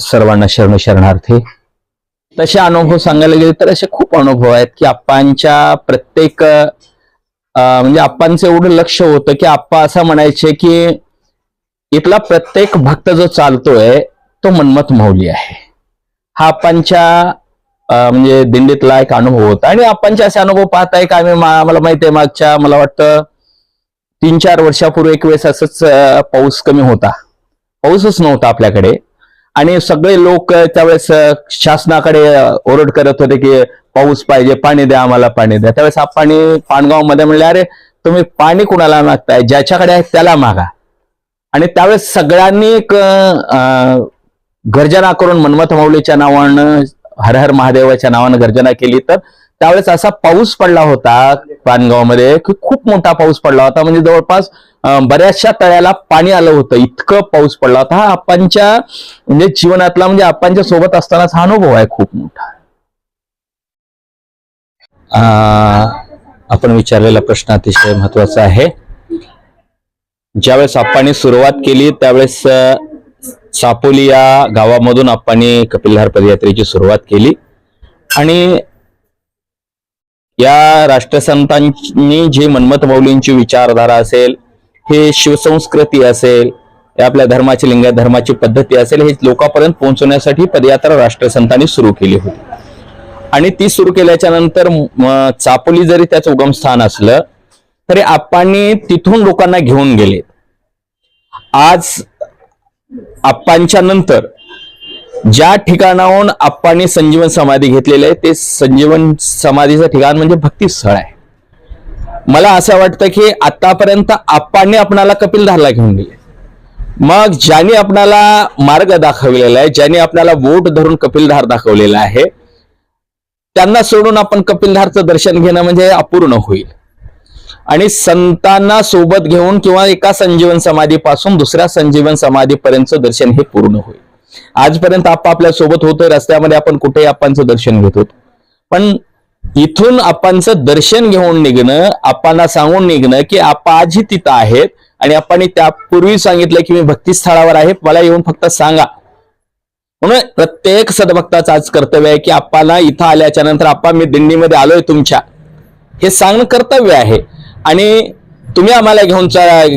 सर्वांना शरण शरणार्थी. तसे अनुभव सांगायला गेले तर असे खूप अनुभव आहेत की आप्पांच्या प्रत्येक म्हणजे आप्पांचं एवढं लक्ष होतं की आप्पा असं म्हणायचे की इथला प्रत्येक भक्त जो चालतोय तो मनमत मौली आहे. हा आप्पांच्या म्हणजे दिंडीतला एक अनुभव होता आणि आप्पांचे असे अनुभव पाहताय का आम्ही मला माहिती आहे मागच्या मला वाटतं तीन चार वर्षापूर्वी एक वेळेस असंच पाऊस कमी होता. पाऊसच नव्हता आपल्याकडे. आणि सगळे लोक त्यावेळेस शासनाकडे ओरड करत होते की पाऊस पाहिजे पाणी द्या आम्हाला पाणी द्या. त्यावेळेस पाणी पाणगावमध्ये म्हणले अरे तुम्ही पाणी कुणाला मागताय? ज्याच्याकडे आहे त्याला मागा. आणि त्यावेळेस सगळ्यांनी एक गर्जना करून मनमथ माऊलीच्या नावानं हर हर महादेवाच्या नावानं गर्जना केली. तर त्यावेळेस असा पाऊस पडला होता पानगावमध्ये की खूप मोठा पाऊस पडला होता. म्हणजे जवळपास बऱ्याचशा तळ्याला पाणी आलं होतं. इतकं पाऊस पडला होता. हा आपणच्या म्हणजे जीवनातला म्हणजे आपणच्या सोबत असतानाचा हा अनुभव आहे खूप मोठा. अं, आपण विचारलेला प्रश्न अतिशय महत्त्वाचा आहे. ज्यावेळेस आप्पांनी सुरुवात केली त्यावेळेस सापोली या गावामधून आप्पांनी कपिलधार पदयात्रेची सुरुवात केली. आणि या राष्ट्रसंतांनी जे मनमत माऊलींची विचारधारा असेल हे शिवसंस्कृती असेल हे आपल्या धर्माची लिंग धर्माची पद्धती असेल हे लोकांपर्यंत पोहोचवण्यासाठी पदयात्रा राष्ट्रसंतांनी सुरू केली होती. आणि ती सुरू केल्याच्यानंतर चापोली जरी त्याचं उगमस्थान असलं तरी आप्पांनी तिथून लोकांना घेऊन गेले. आज आप्पांच्या नंतर ज्या ठिकाणाहून आप्पांनी संजीवन समाधी घेतलेली आहे ते संजीवन समाधीचं ठिकाण म्हणजे भक्तिस्थळ आहे. मला असं वाटतं की आतापर्यंत आप्पांनी आपणाला कपिलधारला घेऊन गेले. मग ज्यांनी आपणाला मार्ग दाखवलेला आहे ज्यांनी आपल्याला वोट धरून कपिलधार दाखवलेला आहे त्यांना सोडून आपण कपिलधारचं दर्शन घेणं म्हणजे अपूर्ण होईल. आणि संतांना सोबत घेऊन किंवा एका संजीवन समाधीपासून दुसऱ्या संजीवन समाधीपर्यंतचं दर्शन हे पूर्ण होईल. आजपर्यंत आपण आपल्यासोबत होतोय रस्त्यामध्ये आपण कुठेही आप्पांचं दर्शन घेतो पण इथून आपणचं दर्शन घेऊन निघणं आपणला सांगून निघणं की आप्पा आजही तिथं आहेत आणि आपण त्यापूर्वी सांगितलं की मी भक्तिस्थळावर आहे मला येऊन फक्त सांगा. म्हणून प्रत्येक सदभक्ताचं आज कर्तव्य आहे की आप्पाला इथं आल्याच्यानंतर आप्पा मी दिंडीमध्ये आलोय तुमच्या. हे सांगणं कर्तव्य आहे. आणि तुम्ही आम्हाला घेऊन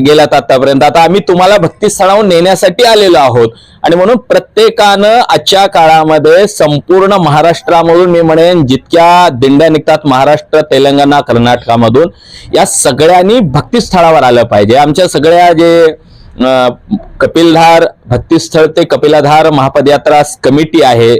गेलात आतापर्यंत. आता आम्ही तुम्हाला भक्तिस्थळावर नेण्यासाठी आलेलो आहोत. आणि म्हणून प्रत्येकानं आजच्या काळामध्ये संपूर्ण महाराष्ट्रामधून मी म्हणेन जितक्या दिंड्या निघतात महाराष्ट्र तेलंगणा कर्नाटकामधून या सगळ्यांनी भक्तिस्थळावर आलं पाहिजे. आमच्या सगळ्या जे कपिलधार भक्तिस्थळ ते कपिलाधार महापदयात्रा कमिटी आहे.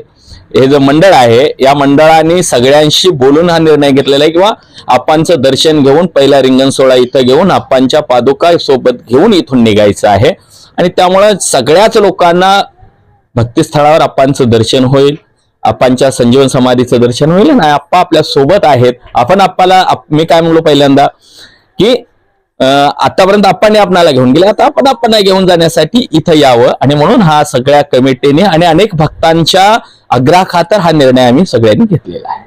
हे जे मंडळ आहे या मंडळाने सगळ्यांशी बोलून हा निर्णय घेतलेला आहे किंवा आपांचं दर्शन घेऊन पहिला रिंगण सोहळा इथं घेऊन आपांच्या पादुका सोबत घेऊन इथून निघायचं आहे. आणि त्यामुळे सगळ्याच लोकांना भक्तिस्थळावर आपांचं दर्शन होईल आपांच्या संजीवन समाधीचं दर्शन होईल आणि आप्पा आपल्यासोबत आहेत. आपण आप्पाला मी काय म्हणलो पहिल्यांदा की आतापर्यंत आपण आपणाला घेऊन गेले आता आपण आपण घेऊन जाण्यासाठी इथं यावं. आणि म्हणून हा सगळ्या कमिटीने आणि अनेक भक्तांच्या आग्रहाखातर हा निर्णय आम्ही सगळ्यांनी घेतलेला आहे.